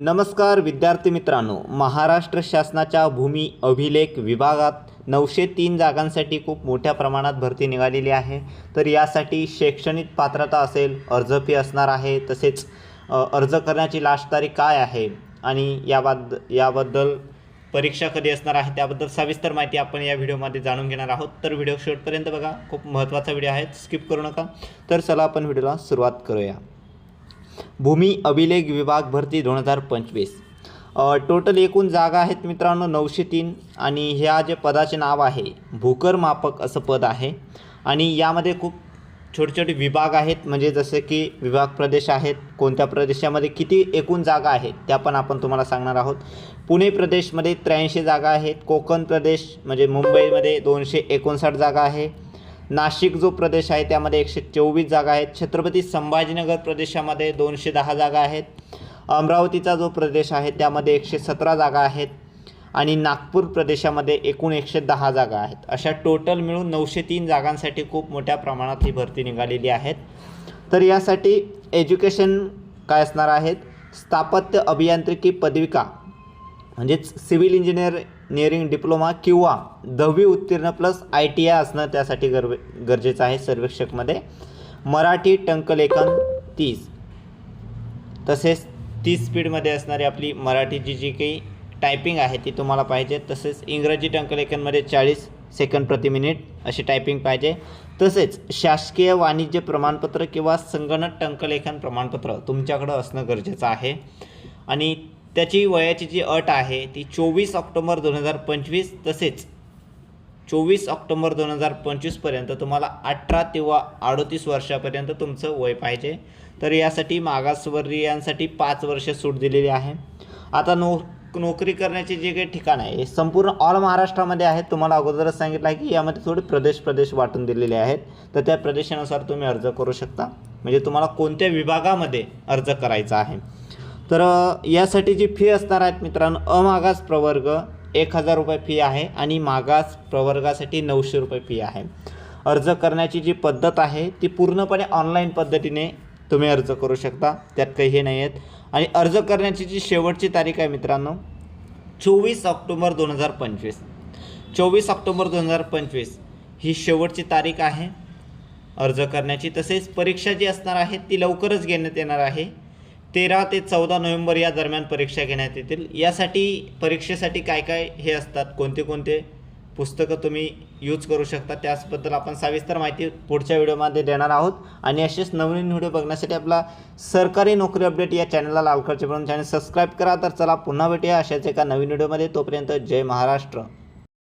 नमस्कार विद्यार्थी मित्रांनो महाराष्ट्र शासनाच्या भूमी अभिलेख विभागात नऊशे तीन जागांसाठी खूप मोठ्या प्रमाणात भरती निघालेली आहे. तर यासाठी शैक्षणिक पात्रता असेल अर्ज फी असणार आहे तसेच अर्ज करण्याची लास्ट तारीख काय आहे आणि याबद्द याबद्दल परीक्षा कधी असणार आहे त्याबद्दल सविस्तर माहिती आपण या व्हिडिओमध्ये जाणून घेणार आहोत. तर व्हिडिओ शेवटपर्यंत बघा खूप महत्त्वाचा व्हिडिओ आहे स्किप करू नका. तर चला आपण व्हिडिओला सुरुवात करूया. भूमी अभिलेख विभाग भरती दोन हजार पंचवीस. टोटल एकूण जागा आहेत मित्रांनो नऊशे तीन आणि ह्या जे पदाचे नाव आहे भूकर मापक असं पद आहे. आणि यामध्ये खूप छोटे छोटे विभाग आहेत म्हणजे जसे की विभाग प्रदेश आहेत कोणत्या प्रदेशामध्ये किती एकूण जागा आहेत त्या पण आपण तुम्हाला सांगणार आहोत. पुणे प्रदेशमध्ये त्र्याऐंशी जागा आहेत कोकण प्रदेश म्हणजे मुंबईमध्ये दोनशे एकोणसाठ जागा आहे नाशिक जो प्रदेश आहे त्यामध्ये एकशे चोवीस जागा आहेत. छत्रपती संभाजीनगर प्रदेशामध्ये दोनशे दहा जागा आहेत. अमरावतीचा जो प्रदेश आहे त्यामध्ये एकशे सतरा जागा आहेत आणि नागपूर प्रदेशामध्ये एकूण एकशे दहा जागा आहेत. अशा टोटल मिळून नऊशे तीन जागांसाठी खूप मोठ्या प्रमाणात ही भरती निघालेली आहेत. तर यासाठी एज्युकेशन काय असणार आहेत? स्थापत्य अभियांत्रिकी पदविका म्हणजेच सिव्हिल इंजिनिअरिंग डिप्लोमा किंवा दहावी उत्तीर्ण प्लस आय टी आय असणं त्यासाठी गर गरजेचं आहे सर्वेक्षकमध्ये. मराठी टंकलेखन तीस. तसेच तीस स्पीडमध्ये असणारी आपली मराठीची जी काही टायपिंग आहे ती तुम्हाला पाहिजे. तसेच इंग्रजी टंकलेखनमध्ये चाळीस सेकंड प्रति मिनिट अशी टायपिंग पाहिजे. तसेच शासकीय वाणिज्य प्रमाणपत्र किंवा संगणक टंकलेखन प्रमाणपत्र तुमच्याकडं असणं गरजेचं आहे. आणि त्याची वयाची जी अट आहे ती चोवीस ऑक्टोबर दोन हजार पंचवीस तसेच चोवीस ऑक्टोबर दोन हजार पंचवीसपर्यंत तुम्हाला अठरा किंवा अडोतीस वर्षापर्यंत तुमचं वय पाहिजे. तर यासाठी मागासवर्गीयांसाठी पाच वर्ष सूट दिलेली आहे. आता नो नोकरी करण्याचे जे काही ठिकाण आहे हे संपूर्ण ऑल महाराष्ट्रामध्ये आहेत. तुम्हाला अगोदरच सांगितलं आहे की यामध्ये थोडे प्रदेश प्रदेश वाटून दिलेले आहेत. तर त्या प्रदेशानुसार तुम्ही अर्ज करू शकता. म्हणजे तुम्हाला कोणत्या विभागामध्ये अर्ज करायचा आहे? तर यासाठी जी फी असणार आहेत मित्रांनो अमागास प्रवर्ग एक हजार रुपये फी आहे आणि मागास प्रवर्गासाठी नऊशे रुपये फी आहे. अर्ज करण्याची जी पद्धत आहे ती पूर्णपणे ऑनलाईन पद्धतीने तुम्ही अर्ज करू शकता. त्यात काही हे नाही आहेत आणि अर्ज करण्याची जी शेवटची तारीख आहे मित्रांनो चोवीस ऑक्टोबर दोन हजार पंचवीस. चोवीस ऑक्टोबर दोन हजार पंचवीस ही शेवटची तारीख आहे. अर्ज करण्याची तसेच परीक्षा जी असणार आहे ती लवकरच घेण्यात येणार आहे. तेरा ते चौदा नोव्हेंबर या दरम्यान परीक्षा घेण्यात येतील. यासाठी परीक्षेसाठी काय काय हे असतात? कोणते कोणते पुस्तकं तुम्ही यूज करू शकता? त्याचबद्दल आपण सविस्तर माहिती पुढच्या व्हिडिओमध्ये देणार आहोत. आणि असेच नवीन व्हिडिओ बघण्यासाठी आपला सरकारी नोकरी अपडेट या चॅनलला लाल कलरचे बनवून चॅनल सबस्क्राईब करा. तर चला पुन्हा भेटूया अशाच एका नवीन व्हिडिओमध्ये. तोपर्यंत जय महाराष्ट्र.